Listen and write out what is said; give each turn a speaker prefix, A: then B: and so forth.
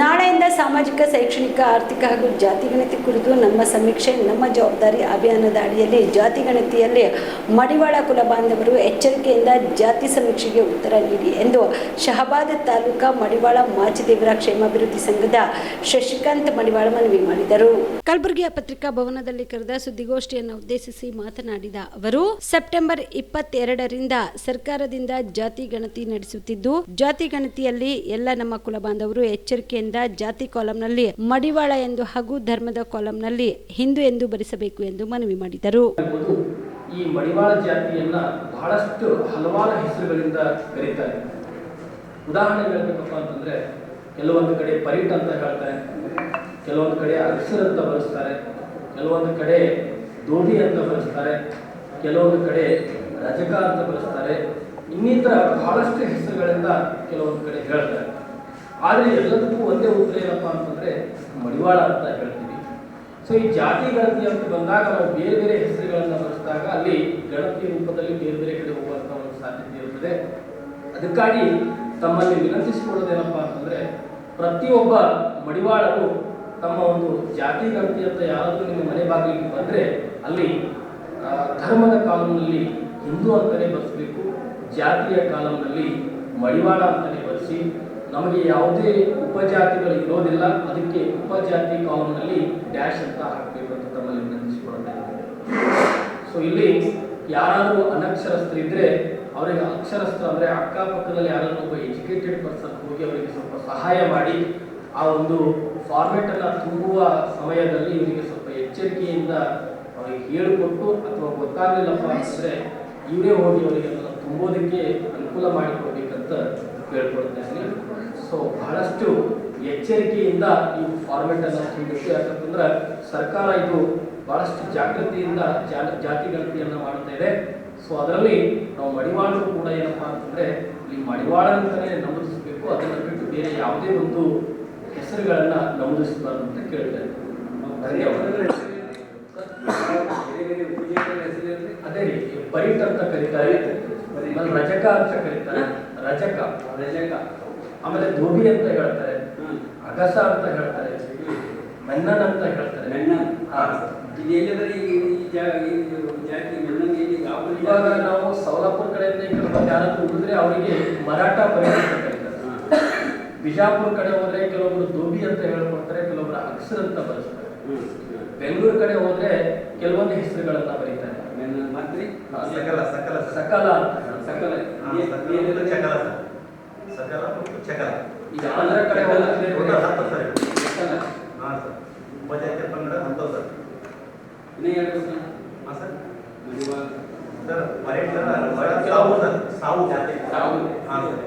A: ನಾಳೆಯಿಂದ ಸಾಮಾಜಿಕ, ಶೈಕ್ಷಣಿಕ, ಆರ್ಥಿಕ ಹಾಗೂ ಜಾತಿಗಣತಿ ಕುರಿತು ನಮ್ಮ ಸಮೀಕ್ಷೆ, ನಮ್ಮ ಜವಾಬ್ದಾರಿ ಅಭಿಯಾನದ ಅಡಿಯಲ್ಲಿ ಜಾತಿಗಣತಿಯಲ್ಲಿ ಮಡಿವಾಳ ಕುಲ ಬಾಂಧವರು ಎಚ್ಚರಿಕೆಯಿಂದ ಜಾತಿ ಸಮೀಕ್ಷೆಗೆ ಉತ್ತರ ನೀಡಿ ಎಂದು ಶಹಬಾದ್ ತಾಲೂಕಾ ಮಡಿವಾಳ ಮಾಚಿದೇವರ ಕ್ಷೇಮಾಭಿವೃದ್ಧಿ ಸಂಘದ ಶಶಿಕಾಂತ್ ಮಡಿವಾಳ ಮನವಿ ಮಾಡಿದರು. ಕಲಬುರಗಿಯ ಪತ್ರಿಕಾ ಭವನದಲ್ಲಿ ಕರೆದ ಸುದ್ದಿಗೋಷ್ಠಿಯನ್ನು ಉದ್ದೇಶಿಸಿ ಮಾತನಾಡಿದ ಅವರು, ಸೆಪ್ಟೆಂಬರ್ ಇಪ್ಪತ್ತೆರಡರಿಂದ ಸರ್ಕಾರದಿಂದ ಜಾತಿ ಗಣತಿ ನಡೆಸುತ್ತಿದ್ದು, ಜಾತಿ ಗಣತಿಯಲ್ಲಿ ಎಲ್ಲ ನಮ್ಮ ಕುಲ ಬಾಂಧವರು ಎಚ್ಚರಿಕೆಯಿಂದ ಜಾತಿ ಕಾಲಂನಲ್ಲಿ ಮಡಿವಾಳ ಎಂದು ಹಾಗೂ ಧರ್ಮದ ಕಾಲಂನಲ್ಲಿ ಹಿಂದೂ ಎಂದು ಬರೆಸಬೇಕು ಎಂದು ಮನವಿ ಮಾಡಿದರು.
B: ಈ ಮಡಿವಾಳ ಜಾತಿಯನ್ನ ಬಹಳಷ್ಟು ಹಲವಾರು ಹೆಸರುಗಳಿಂದ ಕರೀತಾರೆ ಉದಾಹರಣೆ ಹೇಳ್ಬೇಕಪ್ಪ ಅಂತಂದ್ರೆ, ಕೆಲವೊಂದು ಕಡೆ ಪರಿಟ್ ಅಂತ ಹೇಳ್ತಾರೆ, ಕೆಲವೊಂದು ಕಡೆ ಅಕ್ಷರ ಅಂತ ಬಳಸ್ತಾರೆ ಕೆಲವೊಂದು ಕಡೆ ದೋಧಿ ಅಂತ ಬಳಸ್ತಾರೆ ಕೆಲವೊಂದು ಕಡೆ ರಜಕ ಅಂತ ಬಳಸ್ತಾರೆ ಇನ್ನಿತರ ಬಹಳಷ್ಟು ಹೆಸರುಗಳಿಂದ ಕೆಲವೊಂದು ಕಡೆ ಹೇಳ್ತಾರೆ. ಆದರೆ ಎಲ್ಲದಕ್ಕೂ ಒಂದೇ ಉತ್ತರ ಏನಪ್ಪ ಅಂತಂದ್ರೆ ಮಡಿವಾಳ ಅಂತ ಹೇಳ್ತೀವಿ. ಸೊ ಈ ಜಾತಿ, ಗಣತಿ ಅಂತ ಬಂದಾಗ ನಾವು ಬೇರೆ ಬೇರೆ ಹೆಸರುಗಳನ್ನು ಬಳಸಿದಾಗ ಅಲ್ಲಿ ಗಣತಿ ರೂಪದಲ್ಲಿ ಬೇರೆ ಬೇರೆ ಕಡೆ ಹೋಗುವಂಥ ಒಂದು ಸಾಧ್ಯತೆ ಇರುತ್ತದೆ ಅದಕ್ಕಾಗಿ ತಮ್ಮಲ್ಲಿ ವಿನಂತಿಸಿಕೊಳ್ಳೋದೇನಪ್ಪ ಅಂತಂದ್ರೆ ಪ್ರತಿಯೊಬ್ಬ ಮಡಿವಾಳರು ತಮ್ಮ ಒಂದು ಜಾತಿ, ಗಣತಿ ಅಂತ ಯಾರಾದರೂ ನಿಮ್ಮ ಮನೆ ಬಾಗಿಲಿಗೆ ಬಂದ್ರೆ ಅಲ್ಲಿ ಧರ್ಮದ ಕಾಲಂನಲ್ಲಿ ಹಿಂದೂ ಅಂತಲೇ ಬರೆಸಬೇಕು, ಜಾತಿಯ ಕಾಲಂನಲ್ಲಿ ಮಡಿವಾಳ ಅಂತಲೇ ಬರೆಸಿ ನಮಗೆ ಯಾವುದೇ ಉಪಜಾತಿಗಳು ಇರೋದಿಲ್ಲ. ಅದಕ್ಕೆ ಉಪಜಾತಿ ಕಾಲಂನಲ್ಲಿ ಡ್ಯಾಶ್ ಅಂತ ಹಾಕಬೇಕು ಅಂತ ತಮ್ಮಲ್ಲಿ ವಿನಂತಿಸಿಕೊಳ್ಳುತ್ತೇನೆ ಸೊ ಇಲ್ಲಿ ಯಾರಾದರೂ ಅನಕ್ಷರಸ್ಥರಿದ್ರೆ ಅವರಿಗೆ ಅಕ್ಷರಸ್ಥ ಅಂದರೆ ಅಕ್ಕಪಕ್ಕದಲ್ಲಿ ಯಾರಾದರೂ ಒಬ್ಬ ಎಜುಕೇಟೆಡ್ ಪರ್ಸನ್ ಹೋಗಿ ಅವರಿಗೆ ಸ್ವಲ್ಪ ಸಹಾಯ ಮಾಡಿ, ಆ ಒಂದು ಫಾರ್ಮೆಟನ್ನು ತುಂಬುವ ಸಮಯದಲ್ಲಿ ಇವರಿಗೆ ಸ್ವಲ್ಪ ಎಚ್ಚರಿಕೆಯಿಂದ ಅವರಿಗೆ ಹೇಳಿಕೊಟ್ಟು ಅಥವಾ ಗೊತ್ತಾಗಲಿಲ್ಲಪ್ಪ ಅಂದರೆ ಇವರೇ ಹೋಗಿ ಅವರಿಗೆ ಅದನ್ನು ತುಂಬೋದಕ್ಕೆ ಅನುಕೂಲ ಮಾಡಿಕೊಡ್ಬೇಕಂತ ಕೇಳ್ಕೊಳ್ತೇನೆ ಸೊ ಬಹಳಷ್ಟು ಎಚ್ಚರಿಕೆಯಿಂದ ಈ ಫಾರ್ಮೆಟ್ ಅನ್ನು ತುಂಬಬೇಕು ಯಾಕಂತಂದ್ರೆ ಸರ್ಕಾರ ಇದು ಬಹಳಷ್ಟು ಜಾಗೃತಿಯಿಂದ ಜಾತಿ ಗಣತಿಯನ್ನು ಮಾಡ್ತಾ ಇದೆ. ಸೊ ಅದರಲ್ಲಿ ನಾವು ಮಡಿವಾಳರು ಕೂಡ ಏನಪ್ಪಾ ಅಂತಂದ್ರೆ ಈ ಮಡಿವಾಳ ಅಂತಲೇ ನಮೂದಿಸಬೇಕು ಅದನ್ನು ಬಿಟ್ಟು ಬೇರೆ ಯಾವುದೇ ಒಂದು ಹೆಸರುಗಳನ್ನ ನಮೂದಿಸಬಾರ್ದು ಅಂತ ಕೇಳ್ತಾ ಇದ್ದಾರೆ ಅದೇ ರೀತಿ ಪರಿಟ್ ಅಂತ ಕರೀತಾರೆ. ರಜಕ ಅಂತ ಕರೀತಾರೆ. ರಜಕ ರಜಕ. ಆಮೇಲೆ ಧೋಬಿ ಅಂತ ಹೇಳ್ತಾರೆ ಅಗಸ ಅಂತ ಹೇಳ್ತಾರೆ ಮೆನ್ನನ್ ಅಂತ ಹೇಳ್ತಾರೆ. ಮೆನ್ನನ್. ಇವಾಗ ನಾವು ಸೌಲಾಪುರ ಕಡೆಯಿಂದ ಯಾರಾದ್ರೂ ಉಳಿದ್ರೆ ಅವರಿಗೆ ಮರಾಠ ಕರೀತಾರೆ. ಬಿಜಾಪುರ ಕಡೆ ಹೋದ್ರೆ ಕೆಲವೊಬ್ರು ಧೋಬಿ ಅಂತ ಹೇಳ್ಕೊಡ್ತಾರೆ ಕೆಲವೊಬ್ರು ಅಕ್ಷರ ಅಂತ ಬರೆಸ್ತಾರೆ. ಬೆಂಗಳೂರು ಕಡೆ ಹೋದ್ರೆ ಕೆಲವೊಂದು ಹೆಸರುಗಳನ್ನ ಬರೀತಾರೆ. ಹಾ,
C: ಸಕಲ ಸಕಲ.
B: ಸಕಲ.
C: ಸಕಲ.
B: ಸಕಲ.
C: ಸಕಲ ಚಕಲ ಸಕಲ ಮತ್ತು ಚಕಲ.
B: ಈಗ ಆಂಧ್ರ ಕಡೆ ಹೋದ್ರೆ
C: ಹತ್ತು ಸರ್.
B: ಸಕಲ.
C: ಹಾಂ ಸರ್. ಉಪಜಾತಿ ಪಂಗಡ ಹತ್ತು ಸರ್. ಹಾಂ ಸರ್. ಸರ್ ಪರೇಡ್ ಸರ್ ಸಾವು ಸರ್. ಸಾವು
B: ಸಾವು.
C: ಹಾಂ ಸರ್.